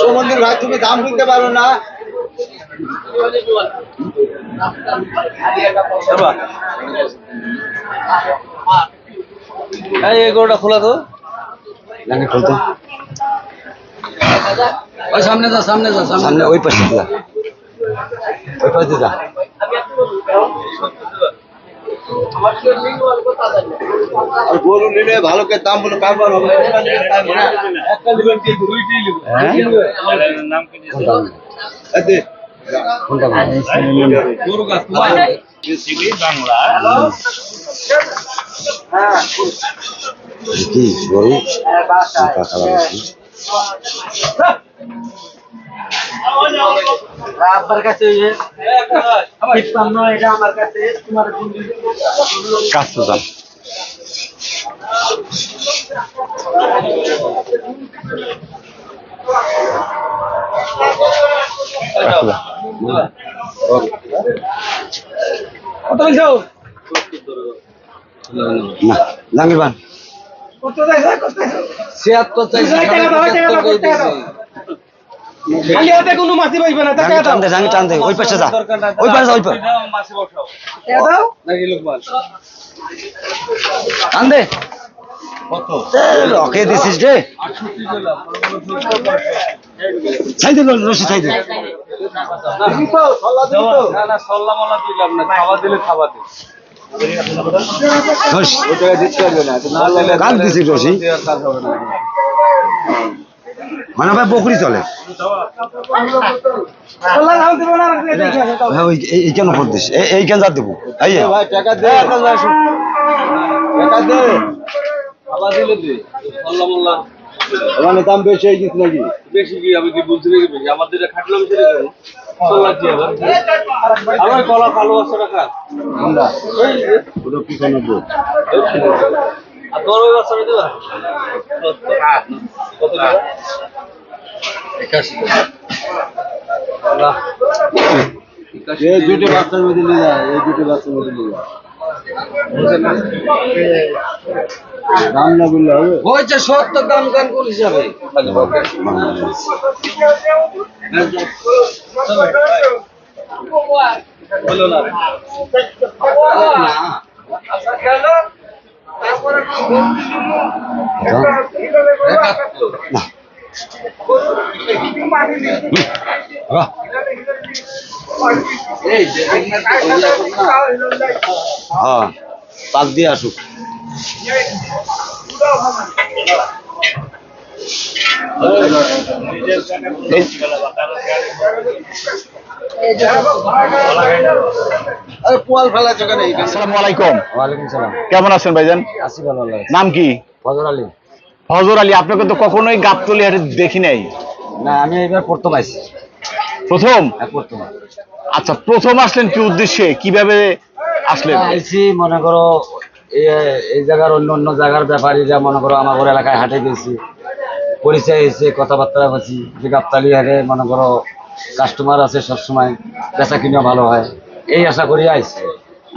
সমন্দির ভাই তুমি দাম বলতে পারো না। এই গরুটা খোলা তো। জানি খুলতে ওই সামনে যা সামনে যা সামনে সামনে ওই পাশে যা ওই পাশে যা। আর গরু নিলে ভালো করে দাম বলে কারবার হবে। একটা নেবেন কি দুইটি নাম কি এতে গরু? গাছ তোমার বাংলা কি গরু কাকা লাগাচ্ছি আপনার কাছে তিপ্পান্ন এটা আমার কাছে তোমার কাছে। যান কত বলছো না জাঙ্গির বান কত চাইছো কত চাইছো? ছিয়াত্তর চাইছি টাকা দাও, টাকা দাও, করে টাকা দাও। দিয়েছি। খালি হাতে কোনো মাছি পাইবে না টাকা দাও। টান দে জাঙ্গি টান দে ওই পাশে যা। ওই পাশে যা, ওই পাশে। বসাও। টাকা দাও। নাকি লোকমান? টান দে দিছিস রে। আটষট্টি দিলাম। ছাই দে রশি ছাই দে। না, না, সল্লা দিলাম না, খাওয়া দিলে খাওয়া দে। কাল দিছিস রশি? মানে ভাই বকরি চলে। আল্লাহ নাম দেবো? না রাখতে দেখে আসো তাও। ওই এই- এই কেন করে দিস এই- যা দেবো ওখানে দাম বেশি হয়ে গেছে নাকি? বেশি কি? আমি কি বলছি নাকি বেশি? আমাদের খাটলাম সেটা আমার কলা কালো আছে আমরা। ওটা আর তোর ওই বাচ্চাটা দেবা? এই দুটো বাচ্চার মধ্যে নিয়ে যায় এই দুটো বাচ্চার মধ্যে নিয়ে যায় দাম না বললে হবে? হয়েছে সত্তর দাম গান কোন হিসাবে হলো না একাত্তর বাহ, এই যে হ্যাঁ পাক দিয়ে আসুক। কেমন আছেন ভাইজান? আসি ভালো লাগে নাম কি? ফজর আলী। ফজর আলী আপনাকে তো কখনোই গাবতলি হাটে দেখি নাই। না আমি এবার প্রথম আইছি। প্রথম? হ্যাঁ প্রথম। আচ্ছা প্রথম আসলেন কি উদ্দেশ্যে? কীভাবে আসলেন? আইছি মনে করো এই- এই জায়গার অন্য অন্য জায়গার ব্যাপারীরা মনে করো আমার ঘর এলাকায় হাটে গেছি পরিচয় হয়েছে কথাবার্তা বলছি যে গাবতালি হাটে মনে করো কাস্টমার আছে সবসময় বেচা কিনা ভালো হয়। এই আশা করি আইছি।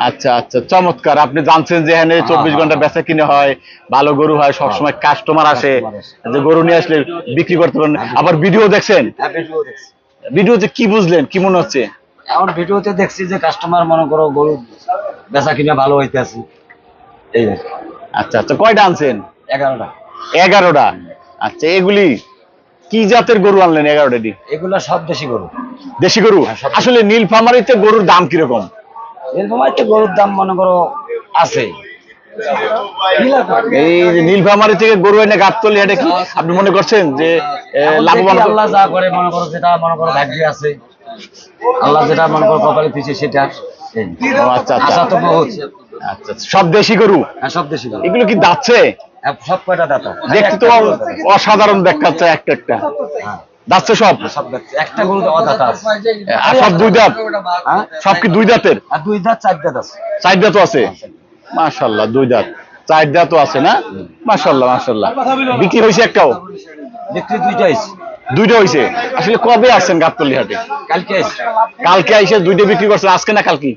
আচ্ছা আচ্ছা চমৎকার। আপনি জানছেন যে এখানে চব্বিশ ঘণ্টা বেচা কিনে হয় ভালো গরু হয় সবসময় কাস্টমার আসে যে গরু নিয়ে আসলে বিক্রি করতে পারেন। আবার ভিডিও দেখছেন? হ্যাঁ ভিডিও দেখছি। ভিডিওতে কি বুঝলেন? কি মনে হচ্ছে? এখন ভিডিওতে দেখছি যে কাস্টমার মনে করো গরু বেচা কিনা ভালো হইতে আছে এই আচ্ছা আচ্ছা কয়টা আনছেন? এগারোটা। এগারোটা। আচ্ছা এগুলি কি জাতের গরু আনলেন এগারোটাটি এগুলা সব দেশি গরু। দেশি গরু? হ্যাঁ, আসলে নীলফামারিতে গরুর দাম কীরকম? গরুর দাম মনে করো আছে। এই যে নীলফামারি থেকে গরু এনে গাবতলি হাটে কি আপনি মনে করছেন যে লাভবান আল্লাহ যা করে মনে করো যেটা মনে করো ভাগ্যে আছে। আল্লাহ যেটা মনে করো কপালে পিছিয়ে সেটা। আচ্ছা আচ্ছা। আশা তো বহুত। আচ্ছা সব দেশি গরু? হ্যাঁ সব দেশি গরু। এগুলো কি হ্যাঁ, সব কয়টা দাতা দেখতে তো অসাধারণ দেখাচ্ছে একটা একটা। হ্যাঁ, দাচ্ছে সব। একটা গরু আছে। আর সব দুই দাঁত। হ্যাঁ? সব কি দুই দাঁতের? আর দুই দাঁত চার দাঁত আছে। চার দাঁতও আছে? মাশাল্লাহ দুই দাঁত। চার দাঁতও আছে না? মাশাল্লাহ মাশাল্লাহ। বিক্রি হয়েছে একটাও? বিক্রি দুইটা আছে দুইটা হয়েছে? আসলে কবে আসছেন গাবতলি হাটে? কালকে কালকে আইসে দুইটা বিক্রি করছেন আজকে না কালকে?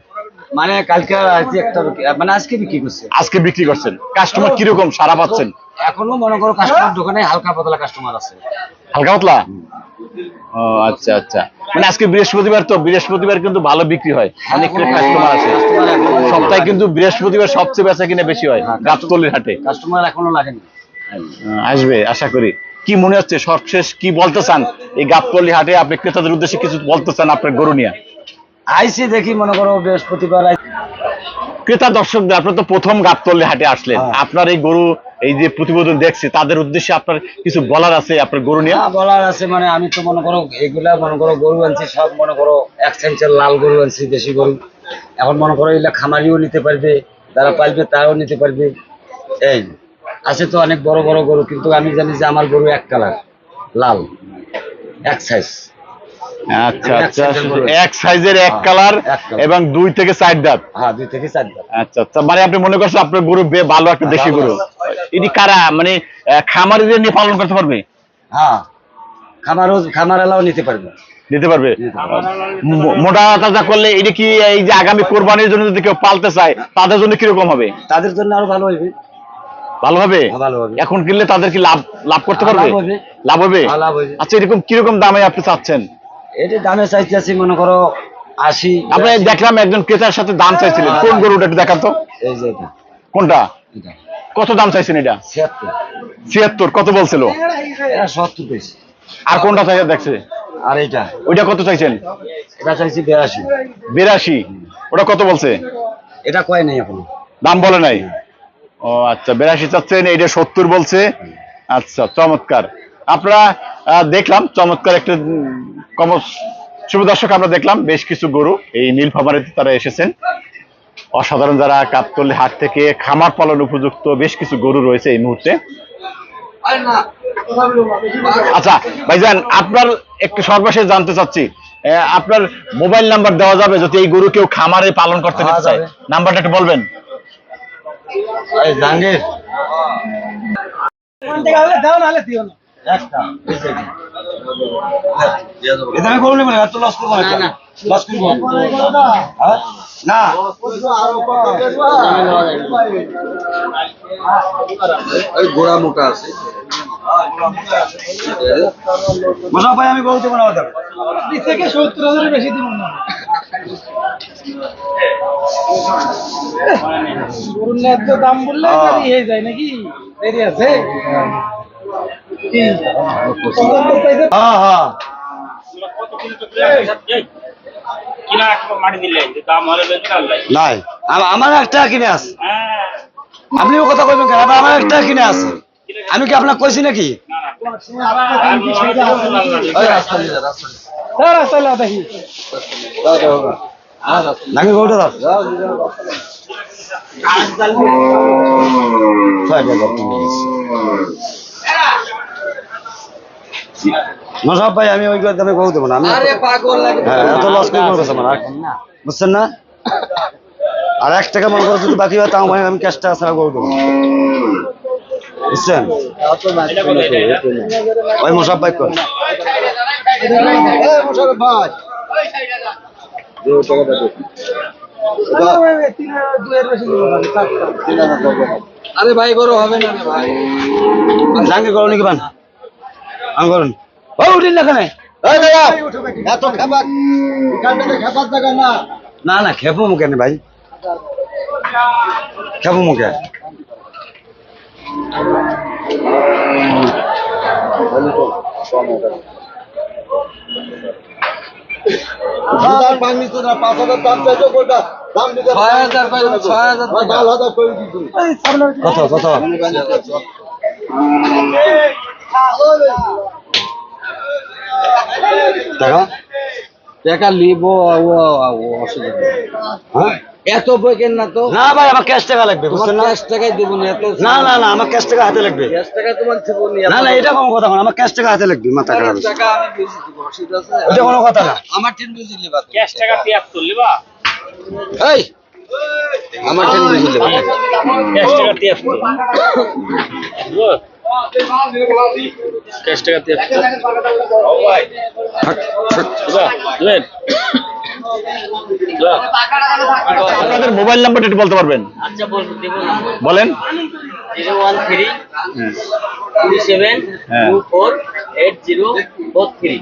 মানে কালকে আজকে একটা মানে আজকে বিক্রি করছে। আজকে বিক্রি করছেন। কাস্টমার কীরকম সারা পাচ্ছেন? এখনও মনে করো কাস্টমার দোকানে হালকা পাতলা কাস্টমার আছে। হালকা পাতলা? ও আচ্ছা আচ্ছা। মানে আজকে বৃহস্পতিবার তো বৃহস্পতিবার কিন্তু ভালো বিক্রি হয়। অনেক কাস্টমার আছে। সপ্তাহে কিন্তু বৃহস্পতিবার সবচেয়ে বেচা কিনে বেশি হয় গাবতলির হাটে। কাস্টমার এখনও লাগেনি। আসবে আশা করি। কি মনে হচ্ছে? সবশেষ কি বলতে চান? এই গাবতলি হাটে আপনি ক্রেতাদের উদ্দেশ্যে কিছু বলতে চান আপনার গরু নিয়ে? আইসি দেখি মনে করো বৃহস্পতিবার ক্রেতা দর্শকদের আপনার তো প্রথম গাবতলি হাটে আসলেন। হ্যাঁ। আপনার এই গরু এই যে প্রতিবেদন দেখছে তাদের উদ্দেশ্যে আপনার কিছু বলার আছে আপনার গরু নিয়ে? হ্যাঁ, বলার আছে মানে আমি তো মনে করো এগুলা মনে করো গরু আনছি সব মনে করো এক সেন্সের লাল গরু আনছি দেশি গরু। এখন মনে করো এগুলা খামারিও নিতে পারবে যারা পালবে তারাও নিতে পারবে। এই আছে তো অনেক বড় বড় গরু কিন্তু আমি জানি যে আমার গরু এক কালার লাল এক সাইজ আচ্ছা আচ্ছা। এক সাইজের এক হ্যাঁ, কালার এবং দুই থেকে চার দাঁত। হ্যাঁ দুই থেকে চার দাম আচ্ছা আচ্ছা মানে আপনি মনে করছেন আপনার গরু ভালো একটা দেশি গরু। এটি কারা? মানে খামারিদের নিয়ে পালন করতে পারবে? হ্যাঁ খামারও খামার এলাও নিতে পারবে। নিতে পারবে? নিতে পারবে। মো- মোটা তাজা করলে এটা কি এই যে আগামী কোরবানির জন্য যদি কেউ পালতে চায় তাদের জন্য কীরকম হবে? তাদের জন্য আরও ভালো হবে। হ্যাঁ, ভালো হবে। এখন কিনলে তাদের কি লাভ লাভ করতে হ্যাঁ, পারবে? হ্যাঁ, লাভ হবে। আচ্ছা এরকম কীরকম দামে আপনি চাচ্ছেন? এটি দামে চাইতেছি মনে করো আশি আপনি দেখলাম একজন ক্রেতার সাথে দাম চাইছিলেন। হ্যাঁ। কোন গরুটা একটু দেখান তো। এই যে এটা। কোনটা? এটা। কত দাম চাইছেন এটা? ছিয়াত্তর। ছিয়াত্তর কত বলছিল? এটা সত্তর পেয়েছি আর কোনটা চাই দেখছে? আর এইটা ওইটা কত চাইছেন? এটা চাইছি বিরাশি। বিরাশি। ওটা কত বলছে? এটা কয় নেই এখনও? দাম বলে নাই? ও আচ্ছা বিরাশি চাচ্ছেন এইটা সত্তর বলছে। আচ্ছা চমৎকার। আপনারা আহ, দেখলাম চমৎকার একটা শুভ দর্শক আমরা দেখলাম বেশ কিছু গরু এই নীলফামারিতে তারা এসেছেন। অসাধারণ যারা কাপতলি হাট থেকে খামার পালন উপযুক্ত বেশ কিছু গরু রয়েছে এই মুহূর্তে। আচ্ছা ভাইজান আপনার একটু সর্বশেষ জানতে চাচ্ছি। আহ, আপনার মোবাইল নাম্বার দেওয়া যাবে যদি এই গরু কেউ খামারে পালন করতে চায়। নাম্বারটা একটু বলবেন। এই জাহাঙ্গীর। দাও নাহলে দিও না। আমি করব না এত লস করব না লস করব। হ্যাঁ? না। গোড়া মোটা আছে। ভাই আমি বলতে পারব না। থেকে সত্তর হাজারের বেশি দিব না গরুর ন্যায্য দাম বললে হ্যাঁ। হয়ে যায় নাকি? দেরি আছে? চাইছে? হ্যাঁ হ্যাঁ। কিনা আছে। কথা কইবেন কেন? আমার একটা কিনে আছে। আমি কি আপনাকে কইছি নাকি? নসাব ভাই আমি ওই দামে দেবো না। আমি হ্যাঁ এত লস করে আমার। আর- বুঝছেন না? আর এক টাকা মনে করো যদি বাকি হয় তাও ভাই আমি ক্যাশটা ছাড়া গৌ দেবো। বুঝছেন? ওই মোসাব ভাই কর। আরে ভাই বড় হবে না ভাই। জাঙ্গে করো নাকি বান? করুন। ও উঠিন না এখানে না। না না খেপো মুখে নে ভাই। খেপো মুখে। কত কত? টাকা? টাকা অসুবিধা হ্যাঁ? এত না তো? না ভাই আমার ক্যাশ টাকা লাগবে বুঝছেন না? ক্যাশ টাকাই দিব না এত না না না আমার ক্যাশ টাকা হাতে লাগবে। ক্যাশ টাকা তোমার দিব না না এটা কোনো কথা না আমার ক্যাশ টাকা হাতে লাগবে মাথা খারাপ টাকা আমি বেশি দিব অসুবিধা আছে? এটা কোনো কথা না। আমার টেন বেশি লিবা ক্যাশ টাকা তিয়াত্তর লিবা? এই আমার টেন বেশি লিবা ক্যাশ টাকা তিয়াত্তর ক্যাশ টাকা আপনাদের মোবাইল নাম্বারটা একটু বলতে পারবেন? আচ্ছা বলেন। জিরো ওয়ান থ্রি হ্যাঁ। টু সেভেন হ্যাঁ। Two four eight zero four three.